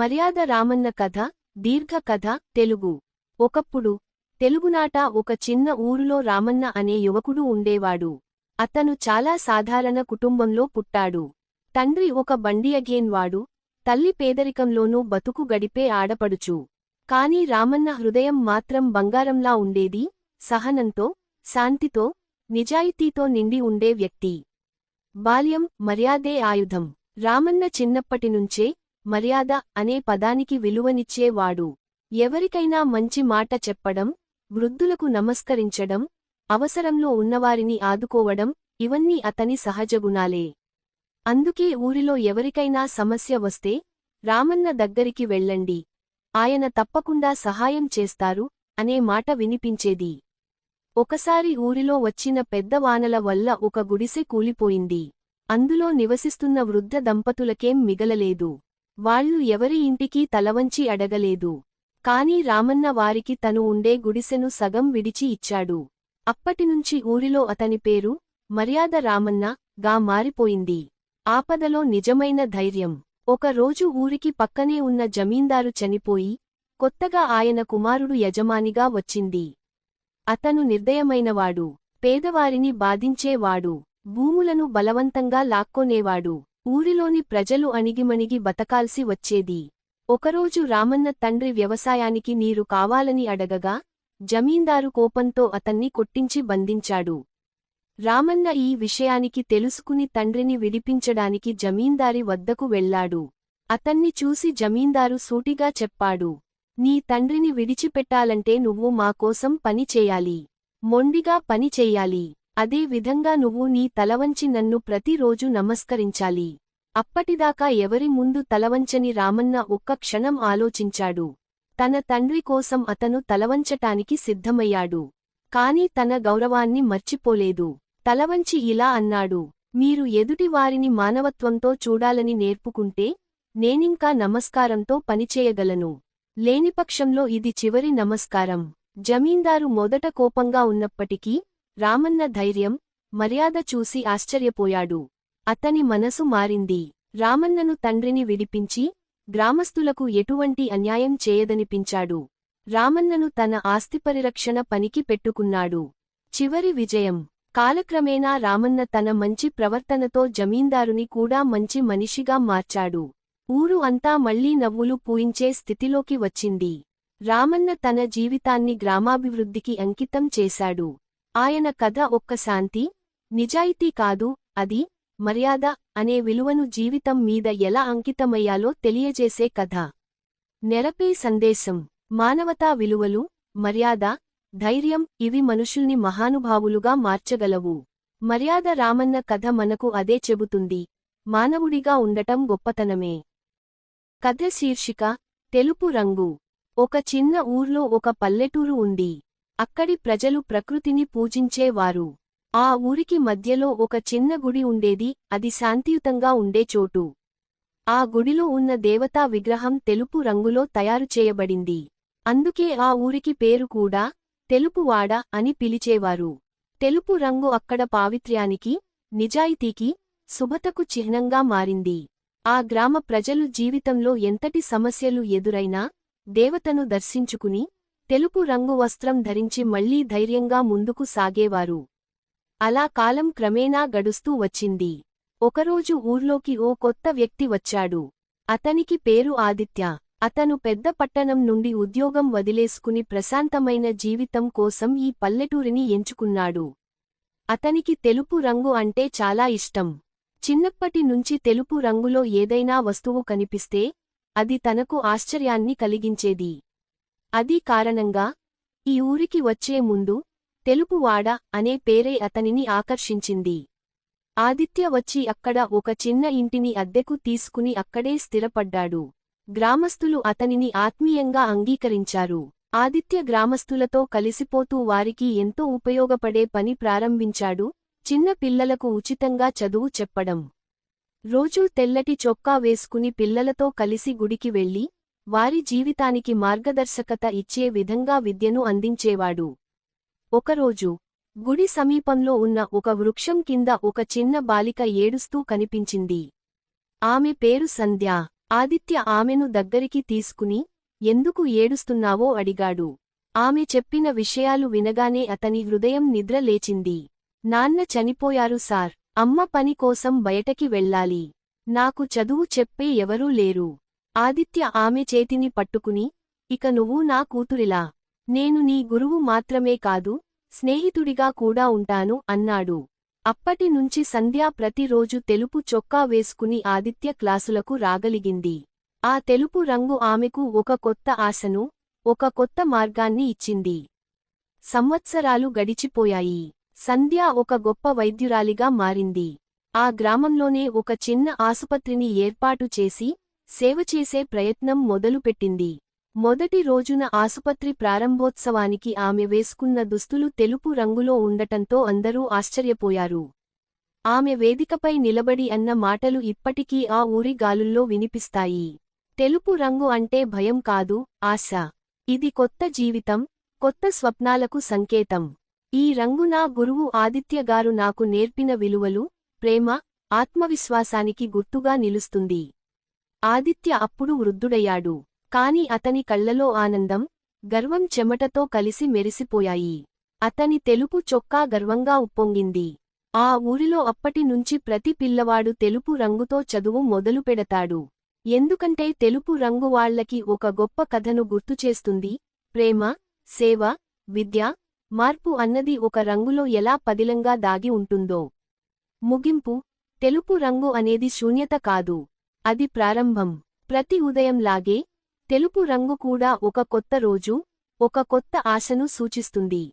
మర్యాద రామన్న కథ దీర్ఘ కథ తెలుగు. ఒకప్పుడు తెలుగునాట ఒక చిన్న ఊరులో రామన్న అనే యువకుడు ఉండేవాడు. అతను చాలా సాధారణ కుటుంబంలో పుట్టాడు. తండ్రి ఒక బండియగేన్వాడు తల్లి పేదరికంలోనూ బతుకు గడిపే ఆడపడుచు. కాని రామన్న హృదయం మాత్రం బంగారంలా ఉండేది సహనంతో శాంతితో నిజాయితీతో నిండి ఉండే వ్యక్తి. బాల్యం మర్యాదే ఆయుధం. రామన్న చిన్నప్పటినుంచే మర్యాద అనే పదానికి విలువనిచ్చేవాడు. ఎవరికైనా మంచి మాట చెప్పడం వృద్ధులకు నమస్కరించడం అవసరంలో ఉన్నవారిని ఆదుకోవడం ఇవన్నీ అతని సహజగుణాలే అందుకే ఊరిలో ఎవరికైనా సమస్య వస్తే రామన్న దగ్గరికి వెళ్ళండి. ఆయన తప్పకుండా సహాయం చేస్తారు అనే మాట వినిపించేది. ఒకసారి ఊరిలో వచ్చిన పెద్ద వానల వల్ల ఒక గుడిసె కూలిపోయింది. అందులో నివసిస్తున్న వృద్ధ దంపతులకేం మిగలలేదు. వాళ్ళు ఎవరి ఇంటికీ తలవంచి అడగలేదు. కాని రామన్న వారికి తను ఉండే గుడిసెను సగం విడిచి ఇచ్చాడు. అప్పటినుంచి ఊరిలో అతని పేరు మర్యాద రామన్న గా మారిపోయింది. ఆపదలో నిజమైన ధైర్యం. ఒక రోజు ఊరికి పక్కనే ఉన్న జమీందారు చనిపోయి కొత్తగా ఆయన కుమారుడు యజమానిగా వచ్చింది. అతను నిర్దయమైనవాడు. పేదవారిని బాధించేవాడు. భూములను బలవంతంగా లాక్కొనేవాడు. ఊరిలోని ప్రజలు అణిగిమణిగి బతకాల్సి వచ్చేది. ఒకరోజు రామన్న తండ్రి వ్యవసాయానికి నీరు కావాలని అడగగా జమీందారు కోపంతో అతన్ని కొట్టించి బంధించాడు. రామన్న ఈ విషయానికి తెలుసుకుని తండ్రిని విడిపించడానికి జమీందారి వద్దకు వెళ్ళాడు అతన్ని చూసి జమీందారు సూటిగా చెప్పాడు నీ తండ్రిని విడిచిపెట్టాలంటే నువ్వు మాకోసం పని చేయాలి. మొండిగా పని చెయ్యాలి అదే విధంగా నువ్వు నీ తలవంచి నన్ను ప్రతిరోజు నమస్కరించాలి. అప్పటిదాకా ఎవరి ముందు తలవంచని రామన్న ఒక్క క్షణం ఆలోచించాడు. తన తండ్రి కోసం అతను తలవంచటానికి సిద్ధమయ్యాడు. కాని తన గౌరవాన్ని మర్చిపోలేదు. తలవంచి ఇలా అన్నాడు మీరు ఎదుటివారిని మానవత్వంతో చూడాలని నేర్పుకుంటే నేనింకా నమస్కారంతో పనిచేయగలను. లేనిపక్షంలో ఇది చివరి నమస్కారం. జమీందారు మొదట కోపంగా ఉన్నప్పటికీ రామన్న ధైర్యం మర్యాద చూసి ఆశ్చర్యపోయాడు. అతని మనసు మారింది. రామన్నను తండ్రిని విడిపించి గ్రామస్తులకు ఎటువంటి అన్యాయం చేయదనిపించాడు. రామన్నను తన ఆస్తిపరిరక్షణ పనికి పెట్టుకున్నాడు. చివరి విజయం. కాలక్రమేణా రామన్న తన మంచి ప్రవర్తనతో జమీందారుని కూడా మంచి మనిషిగా మార్చాడు. ఊరు అంతా మళ్ళీ నవ్వులు పూయించే స్థితిలోకి వచ్చింది. రామన్న తన జీవితాన్ని గ్రామాభివృద్ధికి అంకితం చేశాడు. ఆయన కథ ఒక్క శాంతి నిజాయితీ కాదు అది మర్యాద అనే విలువను జీవితం మీద ఎలా అంకితమయ్యాలో తెలియజేసే కథ. నెరపే సందేశం మానవతా విలువలు మర్యాద ధైర్యం ఇవి మనుషుల్ని మహానుభావులుగా మార్చగలవు. మర్యాద రామన్న కథ మనకు అదే చెబుతుంది మానవుడిగా ఉండటం గొప్పతనమే. కథ శీర్షిక తెలుపు రంగు ఒక చిన్న ఊర్లో ఒక పల్లెటూరు ఉంది. అక్కడి ప్రజలు ప్రకృతిని పూజించేవారు. ఆ ఊరికి మధ్యలో ఒక చిన్న గుడి ఉండేది అది శాంతియుతంగా ఉండే చోటు. ఆ గుడిలో ఉన్న దేవతా విగ్రహం తెలుపు రంగులో తయారు చేయబడింది. అందుకే ఆ ఊరికి పేరు కూడా తెలుపువాడ అని పిలిచేవారు. తెలుపు రంగు అక్కడ పావిత్ర్యానికి నిజాయితీకి శుభతకు చిహ్నంగా మారింది. ఆ గ్రామ ప్రజలు జీవితంలో ఎంతటి సమస్యలు ఎదురైనా దేవతను దర్శించుకుని తెలుపు రంగు వస్త్రం ధరించి మళ్ళీ ధైర్యంగా ముందుకు సాగేవారు. అలా కాలం క్రమేణా గడుస్తూ వచ్చింది. ఒకరోజు ఊర్లోకి ఓ కొత్త వ్యక్తి వచ్చాడు. అతనికి పేరు ఆదిత్య. అతను పెద్ద పట్టణం నుండి ఉద్యోగం వదిలేసుకుని ప్రశాంతమైన జీవితం కోసం ఈ పల్లెటూరిని ఎంచుకున్నాడు. అతనికి తెలుపు రంగు అంటే చాలా ఇష్టం. చిన్నప్పటి నుంచి తెలుపు రంగులో ఏదైనా వస్తువు కనిపిస్తే అది తనకు ఆశ్చర్యాన్ని కలిగించేది. అది కారణంగా ఈ ఊరికి వచ్చే ముందు తెలుపువాడ అనే పేరే అతనిని ఆకర్షించింది. ఆదిత్య వచ్చి అక్కడ ఒక చిన్న ఇంటిని అద్దెకు తీసుకుని అక్కడే స్థిరపడ్డాడు. గ్రామస్థులు అతనిని ఆత్మీయంగా అంగీకరించారు. ఆదిత్య గ్రామస్థులతో కలిసిపోతూ వారికి ఎంతో ఉపయోగపడే పని ప్రారంభించాడు. చిన్న పిల్లలకు ఉచితంగా చదువు చెప్పడం. రోజూ తెల్లటి చొక్కా వేసుకుని పిల్లలతో కలిసి గుడికి వెళ్ళి వారి జీవితానికి మార్గదర్శకత ఇచ్చే విధంగా విద్యను అందించేవాడు. ఒకరోజు గుడి సమీపంలో ఉన్న ఒక వృక్షం కింద ఒక చిన్న బాలిక ఏడుస్తూ కనిపించింది. ఆమె పేరు సంధ్య. ఆదిత్య ఆమెను దగ్గరికి తీసుకుని ఎందుకు ఏడుస్తున్నావో? అడిగాడు. ఆమె చెప్పిన విషయాలు వినగానే అతని హృదయం నిద్ర లేచింది. నాన్న చనిపోయారు సార్. అమ్మ పని కోసం బయటకి వెళ్ళాలి. నాకు చదువు చెప్పే ఎవరూ లేరు. ఆదిత్య ఆమె చేతిని పట్టుకుని ఇక నువ్వు నా కూతురిలా. నేను నీ గురువు మాత్రమే కాదు స్నేహితుడిగా కూడా ఉంటాను అన్నాడు. అప్పటి నుంచి సంధ్యా ప్రతిరోజు తెలుపు చొక్కా వేసుకుని ఆదిత్య క్లాసులకు రాగలిగింది. ఆ తెలుపు రంగు ఆమెకు ఒక కొత్త ఆశను ఒక కొత్త మార్గాన్ని ఇచ్చింది. సంవత్సరాలు గడిచిపోయాయి. సంధ్య ఒక గొప్ప వైద్యురాలిగా మారింది. ఆ గ్రామంలోనే ఒక చిన్న ఆసుపత్రిని ఏర్పాటు చేసి సేవ చేసే ప్రయత్నం మొదలుపెట్టింది. మొదటి రోజున ఆసుపత్రి ప్రారంభోత్సవానికి ఆమె వేసుకున్న దుస్తులు తెలుపు రంగులో ఉండటంతో అందరూ ఆశ్చర్యపోయారు. ఆమె వేదికపై నిలబడి అన్న మాటలు ఇప్పటికీ ఆ ఊరి గాలుల్లో వినిపిస్తాయి. తెలుపు రంగు అంటే భయం కాదు ఆశ. ఇది కొత్త జీవితం కొత్త స్వప్నాలకు సంకేతం. ఈ రంగు నా గురువు ఆదిత్యగారు నాకు నేర్పిన విలువలు ప్రేమ ఆత్మవిశ్వాసానికి గుర్తుగా నిలుస్తుంది. ఆదిత్య అప్పుడు వృద్ధుడయ్యాడు. కాని అతని కళ్ళలో ఆనందం గర్వం చెమటతో కలిసి మెరిసిపోయాయి. అతని తెలుపు చొక్కా గర్వంగా ఉప్పొంగింది. ఆ ఊరిలో అప్పటి నుంచి ప్రతి పిల్లవాడు తెలుపు రంగుతో చదువు మొదలుపెడతాడు ఎందుకంటే తెలుపు రంగు వాళ్ళకి ఒక గొప్ప కథను గుర్తుచేస్తుంది ప్రేమ సేవ విద్య మార్పు అన్నది ఒక రంగులో ఎలా పదిలంగా దాగి ఉంటుందో. ముగింపు తెలుపు రంగు అనేది శూన్యత కాదు. అది ప్రారంభం. ప్రతి ఉదయంలాగే తెలుపు రంగు కూడా ఒక కొత్త రోజు ఒక కొత్త ఆశను సూచిస్తుంది.